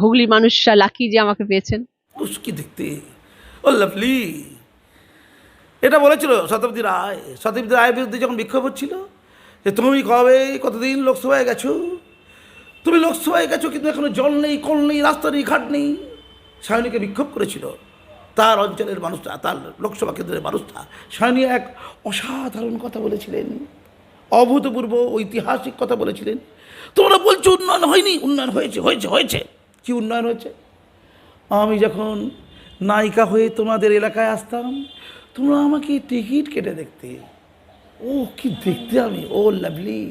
হুগলির মানুষরা লাকি যে আমাকে পেয়েছেন। উস কি দেখতে। ও লাভলি এটা বলেছিল শতাব্দী রায়। শতাব্দী রায়ের বিরুদ্ধে যখন বিক্ষোভ হচ্ছিল, যে তুমি কবে, কতদিন লোকসভায় গেছো? তুমি লোকসভায় গেছো কিন্তু এখনও জল নেই, কল নেই, রাস্তা নেই, ঘাট নেই। সায়নীকে বিক্ষোভ করেছিল। তার অঞ্চলের মানুষটা, তার লোকসভা কেন্দ্রের মানুষটা। সায়নী এক অসাধারণ কথা বলেছিলেন। অভূতপূর্ব ঐতিহাসিক কথা বলেছিলেন। তোমরা বলছো উন্নয়ন হয়নি, উন্নয়ন হয়েছে হয়েছে হয়েছে। কি উন্নয়ন হয়েছে? আমি যখন নায়িকা হয়ে তোমাদের এলাকায় আসতাম, তোমরা আমাকে টিকিট কেটে দেখতে। ও, কি দেখতে আমি? ও, লাভলি।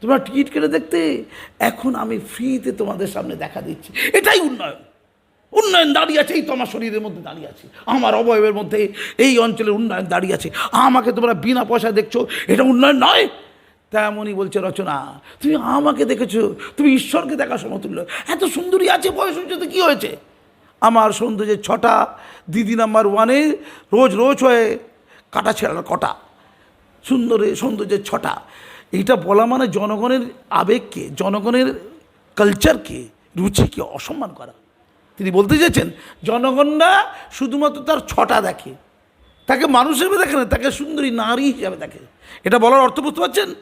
তোমরা টিকিট কেটে দেখতে? এখন আমি ফ্রিতে তোমাদের সামনে দেখা দিচ্ছি। এটাই উন্নয়ন। উন্নয়ন দাঁড়িয়ে আছে, এই তো আমার শরীরের মধ্যে দাঁড়িয়ে আছে। আমার অবয়বের মধ্যে এই অঞ্চলের উন্নয়ন দাঁড়িয়ে আছে। আমাকে তোমরা বিনা পয়সা দেখছ, এটা উন্নয়ন নয়। তেমনই বলছে, রচনা, তুমি আমাকে দেখেছ, তুমি ঈশ্বরকে দেখা সমতুল্য। এত সুন্দরী আছে বয়স হচ্ছে তো কী হয়েছে? আমার সৌন্দর্যের ছটা দিদি নাম্বার ওয়ানে রোজ রোজ হয়ে কাটা ছেঁড়ার কটা। সুন্দরে সৌন্দর্যের ছটা। এইটা বলা মানে জনগণের আবেগকে জনগণের কালচারকে রুচিকে অসম্মান করা। তিনি বলতে চেয়েছেন, জনগণরা শুধুমাত্র তার ছটা দেখে। তাকে মানুষ হিসেবে দেখে না, তাকে সুন্দরী নারী হিসাবে দেখে। এটা বলার অর্থ বুঝতে পারছেন?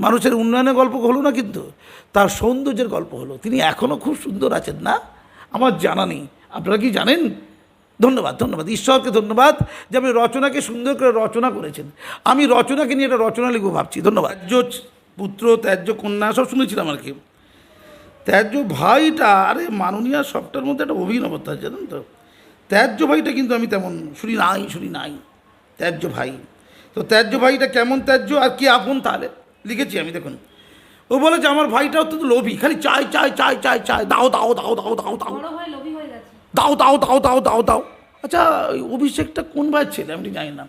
মানুষের উন্নয়নের গল্প হলো না কিন্তু, তার সৌন্দর্যের গল্প হলো। তিনি এখনও খুব সুন্দর আছেন না? আমার জানা নেই। আপনারা কি জানেন? ধন্যবাদ ধন্যবাদ। ঈশ্বরকে ধন্যবাদ যে আপনি রচনাকে সুন্দর করে রচনা করেছেন। আমি রচনাকে নিয়ে একটা রচনা লিখব ভাবছি। ধন্যবাদ। ত্যায্য পুত্র ত্যায্য কন্যা, সব শুনেছিলাম আর কি। ত্যায্য ভাইটা, আরে মাননীয় সবটার মধ্যে একটা অভিনবতা জানেন তো? ত্যায্য ভাইটা কিন্তু আমি তেমন শুনি নাই শুনি নাই। ত্যায্য ভাই। তো ত্যায্য ভাইটা কেমন ত্যায্য আর কি আপন তাহলে? লিখেছি আমি দেখুন ও বলে যে আমার ভাইটা অত্যন্ত লোভী খালি চাই চাই চাই চাই চাই দাও দাও দাও দাও দাও দাও হয়ে হয়ে দাও দাও দাও দাও দাও দাও আচ্ছা অভিষেকটা কোন ভাই ছেলে আমি জানি না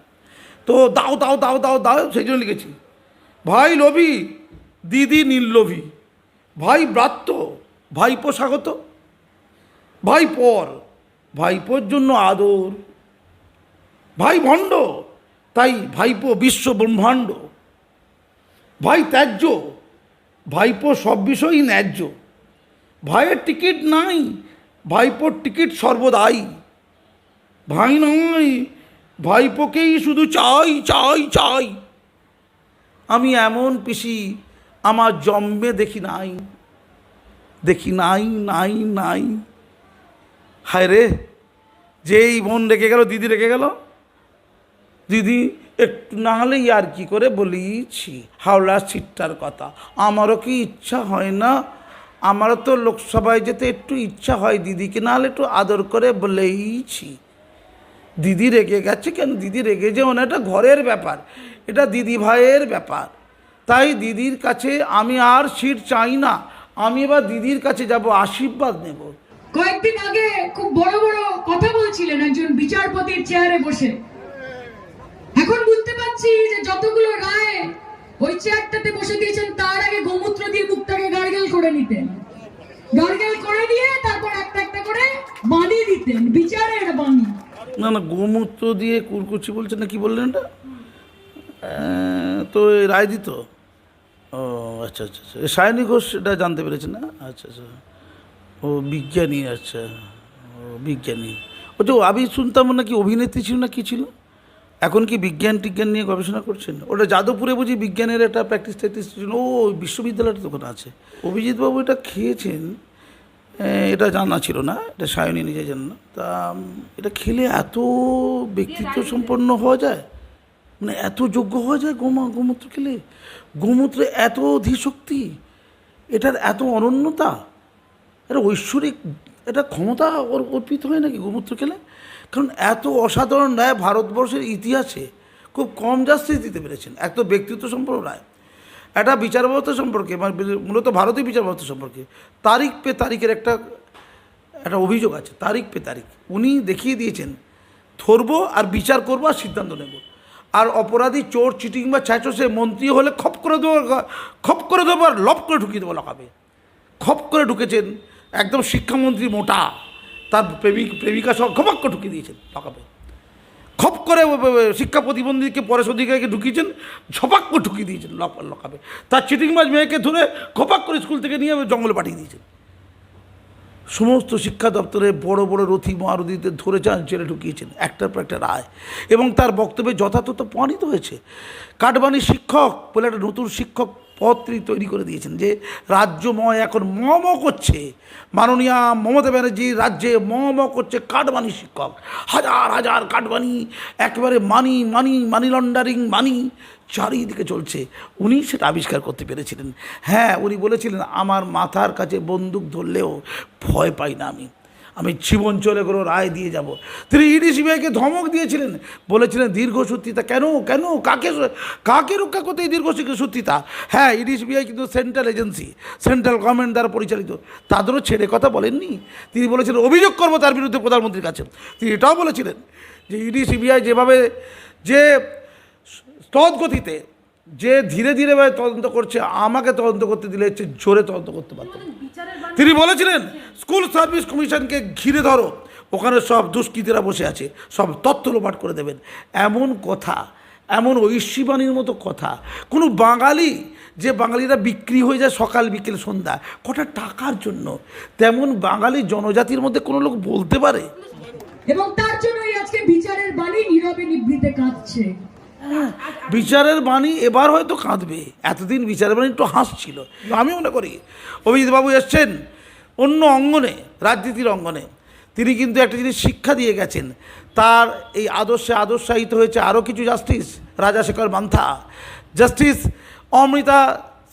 তো দাও দাও দাও দাও দাও সেই জন্য লিখেছি ভাই লোভী দিদি নীললোভী ভাই ব্রাত্য ভাইপো স্বাগত ভাই পর ভাইপোর জন্য আদর ভাই ভণ্ড তাই ভাইপো বিশ্ব ব্রহ্মাণ্ড ভাই ত্যায্য। ভাইপো সব বিষয়ই ন্যায্য। ভাইয়ের টিকিট নাই, ভাইপোর টিকিট সর্বদাই। ভাই নয়, ভাইপোকেই শুধু চাই চাই চাই। আমি এমন পিসি, আমার জন্মে দেখি নাই। দেখি নাই নাই নাই। হায় রে যেই বোন রেখে গেল, দিদি রেখে গেল। দিদি একটু না হলে আর কি করে বলিছি? হাওড়া সিটটার কথা। আমারও কি ইচ্ছা হয় না? আমারও তো লোকসভায় যেতে একটু ইচ্ছা হয় দিদিকে, না হলে একটু আদর করে বলেইছি। দিদি রেগে গেছে কেন? দিদি রেগে যে এটা ঘরের ব্যাপার। এটা দিদি ভাইয়ের ব্যাপার। তাই দিদির কাছে আমি আর সিট চাই না। আমি এবার দিদির কাছে যাব, আশীর্বাদ নেব। কয়েকদিন আগে খুব বড় বড় কথা বলছিলেন একজন বিচারপতির চেয়ারে বসে। এখন বুঝতে পারছি যে যতগুলো রায় ওই চেয়ারটাতে বসে দিয়েছেন তার আগে গোমূত্র দিয়ে মুখটাকে গার্গেল করে নিতেন। গার্গেল করে দিয়ে তারপর একটা একটা করে বাণী দিতেন, বিচারের বাণী। না না, গোমূত্র দিয়ে কুরকুচি বলছেন না, কি বললেন এটা তো রায় দিত ও আচ্ছা আচ্ছা আচ্ছা। সায়নী ঘোষ এটা জানতে পেরেছেন না? আচ্ছা আচ্ছা। ও বিজ্ঞানী আচ্ছা। ও বিজ্ঞানী। ও তো আমি শুনতাম নাকি অভিনেত্রী ছিল না, কি ছিল? এখন কি বিজ্ঞান টিজ্ঞান নিয়ে গবেষণা করছেন? ওটা যাদবপুরে বুঝি বিজ্ঞানের একটা প্র্যাকটিস ট্যাকটিস ছিল। ও ওই বিশ্ববিদ্যালয়টা দোকান আছে। অভিজিৎবাবু এটা খেয়েছেন এটা জানা ছিল না এটা সায়নী নিজে জান না। তা এটা খেলে এত ব্যক্তিত্ব সম্পন্ন হওয়া যায়? মানে এত যোগ্য হওয়া যায় গোমা গোমূত্র খেলে? গোমূত্রে এত অধিশক্তি? এটার এত অনন্যতা? এটা ঐশ্বরিক এটা ক্ষমতা অর্পিত হয় নাকি গোমূত্র খেলে? কারণ এত অসাধারণ রায় ভারতবর্ষের ইতিহাসে খুব কম জাস্টিস দিতে পেরেছেন। এত ব্যক্তিত্ব সম্পর্ক রায় একটা বিচার ব্যবস্থা সম্পর্কে মানে মূলত ভারতীয় বিচার ব্যবস্থা সম্পর্কে, তারিখ পে তারিখের একটা একটা অভিযোগ আছে, তারিখ পে তারিখ। উনি দেখিয়ে দিয়েছেন, ধরবো আর বিচার করব আর সিদ্ধান্ত নেব। আর অপরাধী চোর, চিটিং বা ছ্যাঁচো সে মন্ত্রী হলে খপ করে দেবো খপ করে দেবো আর লপ করে ঢুকিয়ে দেবো লকাবে। খপ করে ঢুকেছেন একদম শিক্ষামন্ত্রী মোটা। তার প্রেমিক প্রেমিকা সহ খপাক করে ঢুকিয়ে দিয়েছেন লকাবে খপ করে শিক্ষা প্রতিবন্ধীকে পরেশ অধিকারীকে ঢুকিয়েছেন, ঝপাক করে ঢুকিয়ে দিয়েছেন লক লকাবে তার চিটিংবাজ মেয়েকে ধরে খপাক করে স্কুল থেকে নিয়ে জঙ্গলে পাঠিয়ে দিয়েছেন। সমস্ত শিক্ষা দপ্তরে বড় বড় রথি মহারথীতে ধরে চান ছেলে ঢুকিয়েছেন, একটার পর একটা রায়। এবং তার বক্তব্যে যথাযথ প্রমাণিত হয়েছে। কাটবানি শিক্ষক বলে একটা নতুন শিক্ষক পদ তৈরি করে দিয়েছেন যে রাজ্যময় এখন ম ম করছে। মাননীয়া মমতা ব্যানার্জির রাজ্যে ম ম করছে কাটবানি শিক্ষক। হাজার হাজার কাটবানি একেবারে মানি মানি মানি লন্ডারিং, মানি চারিদিকে চলছে। উনি সেটা আবিষ্কার করতে পেরেছিলেন। হ্যাঁ উনি বলেছিলেন, আমার মাথার কাছে বন্দুক ধরলেও ভয় পাই না আমি। আমি জীবন চলে কোনো রায় দিয়ে যাব। তিনি ইডি সিবিআইকে ধমক দিয়েছিলেন, বলেছিলেন দীর্ঘসূত্রিতা কেন কেন, কাকে কাকে রক্ষা করতে এই দীর্ঘসূত্রিতা হ্যাঁ ইডি সিবিআই কিন্তু সেন্ট্রাল এজেন্সি, সেন্ট্রাল গভর্নমেন্ট দ্বারা পরিচালিত। তাদেরও ছেড়ে কথা বলেননি। তিনি বলেছিলেন, অভিযোগ করব তার বিরুদ্ধে প্রধানমন্ত্রীর কাছে। তিনি এটাও বলেছিলেন যে ইডি সিবিআই যেভাবে যে তদ গতিতে যে ধীরে ধীরে ভাই তদন্ত করছে, আমাকে তদন্ত করতে দিলে হচ্ছে জোরে তদন্ত করতে পারতাম তিনি বলেছিলেন, স্কুল সার্ভিস কমিশনকে ঘিরে ধরো, ওখানে সব দুষ্কৃতীরা বসে আছে, সব তথ্য লোপাট করে দেবেন। এমন কথা, এমন ঐশ্বীবাণীর মতো কথা। কোনো বাঙালি, যে বাঙালিরা বিক্রি হয়ে যায় সকাল বিকেল সন্ধ্যা, কটা টাকার জন্য? তেমন বাঙালি জনজাতির মধ্যে কোনো লোক বলতে পারে? এবং তার জন্যই আজকে বিচারের বাণী নীরবে নিভৃতে কাঁদছে। বিচারের বাণী এবার হয়তো কাঁদবে। এতদিন বিচারের বাণী একটু হাসছিল। আমি মনে করি, অভিজিৎবাবু এসছেন অন্য অঙ্গনে, রাজনীতির অঙ্গনে। তিনি কিন্তু একটা জিনিস শিক্ষা দিয়ে গেছেন। তার এই আদর্শে আদর্শায়িত হয়েছে আরও কিছু জাস্টিস, রাজাশেখর মান্থা জাস্টিস অমৃতা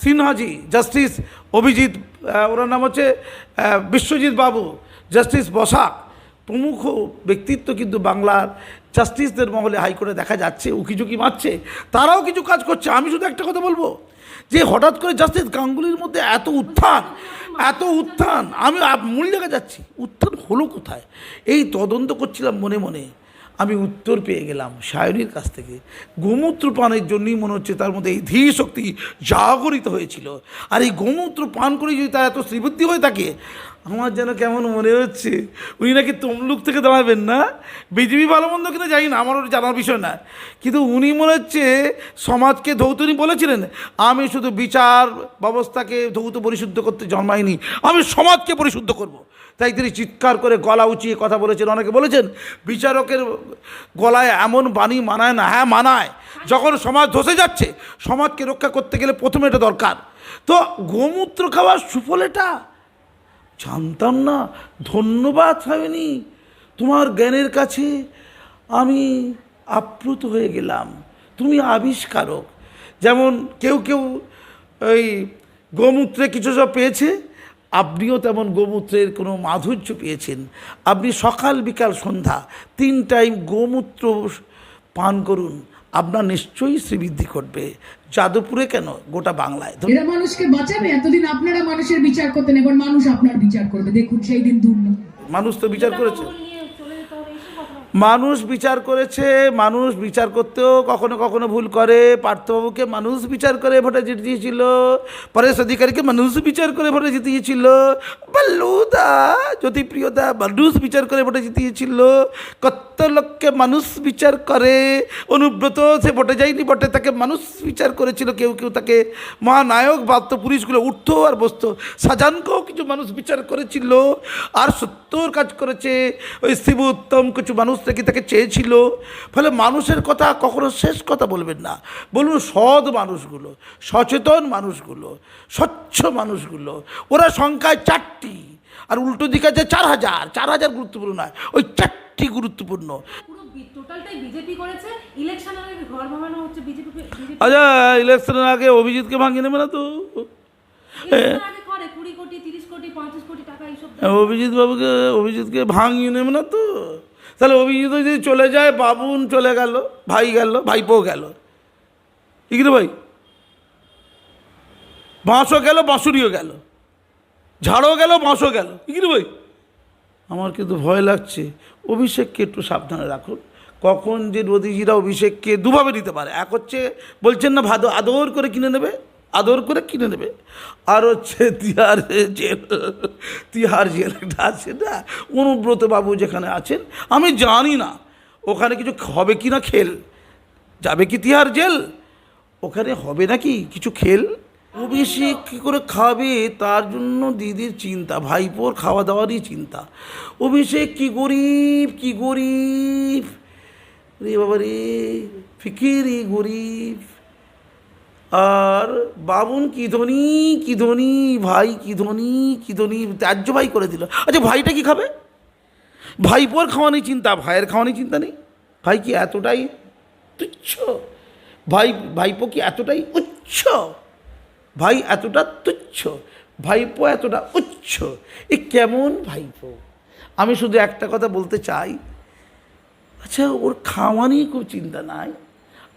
সিনহাজি, জাস্টিস অভিজিৎ ওনার নাম হচ্ছে বিশ্বজিৎ বাবু, জাস্টিস বসাক। প্রমুখ ব্যক্তিত্ব কিন্তু বাংলার জাস্টিসদের মহলে হাইকোর্টে দেখা যাচ্ছে, উকিঝুঁকি মারছে, তারাও কিছু কাজ করছে। আমি শুধু একটা কথা বলব, যে হঠাৎ করে জাস্টিস গাঙ্গুলির মধ্যে এত উত্থান এত উত্থান, আমি মূল জায়গায় যাচ্ছি, উত্থান হলো কোথায়? এই তদন্ত করছিলাম মনে মনে, আমি উত্তর পেয়ে গেলাম সায়নীর কাছ থেকে। গোমূত্র পানের জন্যই মনে হচ্ছে তার মধ্যে এই ধীর শক্তি জাগরিত হয়েছিল। আর এই গোমূত্র পান করে যদি তার এত শ্রীবুদ্ধি হয়ে থাকে আমার যেন কেমন মনে হচ্ছে? উনি নাকি তমলুক থেকে দাঁড়াবেন না? বিজেপি ভালো মন্দ কিনা জানি না আমার ওটা জানার বিষয় না। কিন্তু উনি মনে হচ্ছে সমাজকে ধৌত উনি বলেছিলেন, আমি শুধু বিচার ব্যবস্থাকে ধৌত পরিশুদ্ধ করতে জন্মাইনি, আমি সমাজকে পরিশুদ্ধ করব। তাই তিনি চিৎকার করে গলা উঁচিয়ে কথা বলেছেন, অনেকে বলেছেন, বিচারকের গলায় এমন বাণী মানায় না। হ্যাঁ মানায়। যখন সমাজ ধসে যাচ্ছে, সমাজকে রক্ষা করতে গেলে প্রথমে এটা দরকার। তো গোমূত্র খাওয়ার সুফল এটা? জানতাম না, ধন্যবাদ সায়নী তোমার জ্ঞানের কাছে আমি আপ্লুত হয়ে গেলাম। তুমি আবিষ্কারক। যেমন কেউ কেউ ওই গোমূত্রে কিছু সব পেয়েছে, আপনিও তেমন গোমূত্রের কোনো মাধুর্য পেয়েছেন। আপনি সকাল বিকাল সন্ধ্যা তিন টাইম গোমূত্র পান করুন। আপনার নিশ্চয়ই শ্রীবৃদ্ধি ঘটবে। যাদবপুরে কেন? গোটা বাংলায়। এরা মানুষকে বাঁচাবে? এতদিন আপনারা মানুষের বিচার করতেন এবার মানুষ আপনার বিচার করবে। দেখুন সেই দিন দূর মানুষ তো বিচার করেছে। মানুষ বিচার করেছে, মানুষ বিচার করতেও কখনো কখনো ভুল করে। পার্থবাবুকে মানুষ বিচার করে ভোটে জিতিয়েছিল পরেশ অধিকারীকে মানুষ বিচার করে ভোটে জিতিয়েছিল বাল্লুদা জ্যোতিপ্রিয়দা মানুষ বিচার করে ভোটে জিতিয়েছিল কত লোককে মানুষ বিচার করে, অনুব্রত সে ভোটে যায়নি বটে তাকে মানুষ বিচার করেছিল, কেউ কেউ তাকে মহানায়ক ভাবতো পুলিশগুলো উঠতো আর বসতো, সাজানকেও কিছু মানুষ বিচার করেছিল, আর সত্যর কাজ করেছে, ওই শিব উত্তম কিছু মানুষ থেকে তাকে চেয়েছিল? ফলে মানুষের কথা কখনো শেষ কথা বলবেন না। বলুন সৎ মানুষগুলো সচেতন মানুষগুলো স্বচ্ছ মানুষগুলো ওরা সংখ্যায় চারটি আর উল্টো দিকে আছে চার হাজার। চার হাজার গুরুত্বপূর্ণ নয় ওই চারটি গুরুত্বপূর্ণ। আচ্ছা ইলেকশনের আগে অভিজিৎকে ভাঙিয়ে নেবে না তো? অভিজিৎ বাবুকে অভিজিৎকে ভাঙিয়ে নেবে না তো? তাহলে অভিজিৎ যদি চলে যায়, বাবুন চলে গেল, ভাই গেল ভাইপো গেল। ঠিক রে ভাই? বাঁশও গেল, বাঁশুরিও গেল। ঝাড়ও গেল, বাঁশও গেল। ঠিক রে ভাই? আমার কিন্তু ভয় লাগছে। অভিষেককে একটু সাবধানে রাখুন। কখন যে নদীজিরা অভিষেককে দুভাবে নিতে পারে। এক হচ্ছে বলছেন না, ভাদ আদর করে কিনে নেবে। আদর করে কিনে নেবে। আর হচ্ছে তিহার জেল তিহার জেল একটা আছে না, অনুব্রত বাবু যেখানে আছেন, আমি জানি না, ওখানে কিছু হবে কি না খেল। যাবে কি তিহার জেল? ওখানে হবে নাকি কিছু খেল? অভিষেক কী করে খাবে? তার জন্য দিদির চিন্তা, ভাইপোর খাওয়া দাওয়ারই চিন্তা। অভিষেক কি গরিব কি গরিব? রে বাবা রে, ফিকিরি গরিব। আর বাবুন কি ধনী কি ধনী, ভাই কি ধনী কি ধনী, ত্যায্য ভাই করে দিল। আচ্ছা ভাইটা কি খাবে? ভাইপোর খাওয়ানি চিন্তা, ভাইয়ের খাওয়ানি চিন্তা নেই? ভাই কি এতটাই তুচ্ছ? ভাই, ভাইপো কি এতটাই উচ্চ? ভাই এতটা তুচ্ছ? ভাইপো এতটা উচ্চ? এ কেমন ভাইপো? আমি শুধু একটা কথা বলতে চাই। আচ্ছা ওর খাওয়া নিয়ে খুব চিন্তা নাই?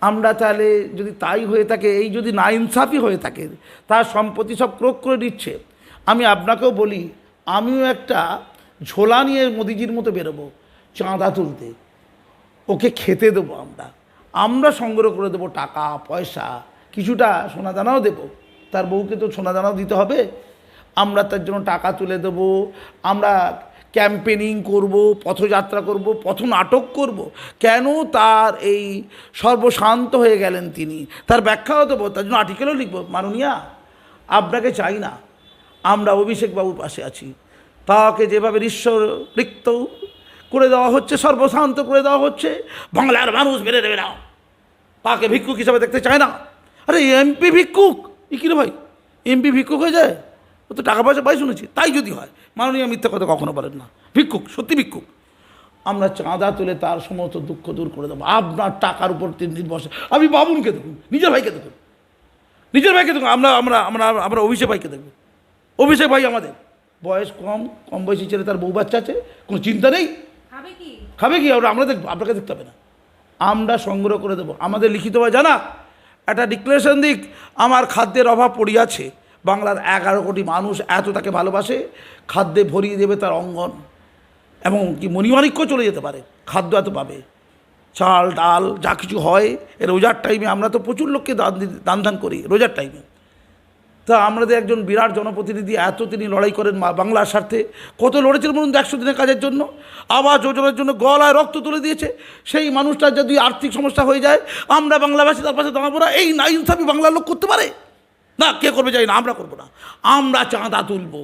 আমরা তাহলে যদি তাই হয়ে থাকে, এই যদি না ইনসাফি হয়ে থাকে, তার সম্পত্তি সব ক্রোক করে দিচ্ছে। আমি আপনাকেও বলি, আমিও একটা ঝোলা নিয়ে মোদিজির মতো বেরোবো, চাঁদা তুলতে। ওকে খেতে দেবো আমরা। আমরা সংগ্রহ করে দেবো টাকা, পয়সা, কিছুটা সোনাদানাও দেবো। তার বউকে তো সোনা দানাও দিতে হবে। আমরা তার জন্য টাকা তুলে দেবো। আমরা ক্যাম্পেনিং করব, পথযাত্রা করব, পথ নাটক করব। কেন তার এই সর্বশান্ত হয়ে গেলেন তিনি? তার ব্যাখ্যাও দেবো তার জন্য আর্টিকেলও লিখব। মাননীয়া, আপনাকে চাই না। আমরা অভিষেক বাবুর পাশে আছি। তাকে যেভাবে ঈশ্বর রিক্ত করে দেওয়া হচ্ছে, সর্বশান্ত করে দেওয়া হচ্ছে, বাংলার মানুষ মেরে দেবে না। তাকে ভিক্ষুক হিসাবে দেখতে চায় না। আরে এমপি ভিক্ষুক? ই কিরে ভাই? এমপি ভিক্ষুক হয়ে যায়? ও তো টাকা পয়সা পাই শুনেছি তাই যদি হয় মাননীয় মিথ্যা কথা কখনো বলেন না। ভিক্ষুক সত্যি ভিক্ষুক। আমরা চাঁদা তুলে তার সমস্ত দুঃখ দূর করে দেবো। আপনার টাকার উপর তিন দিন বসে আমি বাবুনকে দেখুন নিজের ভাইকে দেখুন। নিজের ভাইকে দেখুন আমরা আমরা আমরা আমরা অভিষেক ভাইকে দেখব। অভিষেক ভাই আমাদের। বয়স কম কম বয়সী ছেলে তার বউ বাচ্চা আছে কোনো চিন্তা নেই? খাবে কি? খাবে কি? আমরা আমরা দেখব আপনাকে দেখতে হবে না। আমরা সংগ্রহ করে দেবো। আমাদের লিখিতভাবে জানা একটা ডিক্লারেশন দিক আমার খাদ্যের অভাব পড়িয়াছে। বাংলার এগারো কোটি মানুষ এত তাকে ভালোবাসে, খাদ্যে ভরিয়ে দেবে তার অঙ্গন। এবং কি মণিমাণিক্য চলে যেতে পারে, খাদ্য এত পাবে। চাল, ডাল, যা কিছু হয় এ রোজার টাইমে আমরা তো প্রচুর লোককে দান দান দান করি, রোজার টাইমে তা আমাদের একজন বিরাট জনপ্রতিনিধি, এত তিনি লড়াই করেন বাংলার স্বার্থে, কত লড়েছিলেন বলুন একশো দিনের কাজের জন্য? আবার যোজনার জন্য গলায় রক্ত তুলে দিয়েছে। সেই মানুষটার যদি আর্থিক সমস্যা হয়ে যায়, আমরা বাংলাভাষী তার পাশে দাঁড়াবো না, এই না ইনসাফি বাংলার লোক করতে পারে? না, কে করবে যাই না, আমরা করব না। আমরা চাঁদা তুলবো।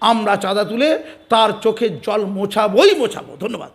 আমরা চাঁদা তুলে তার চোখের জল মোছাবই মোছাবো। ধন্যবাদ।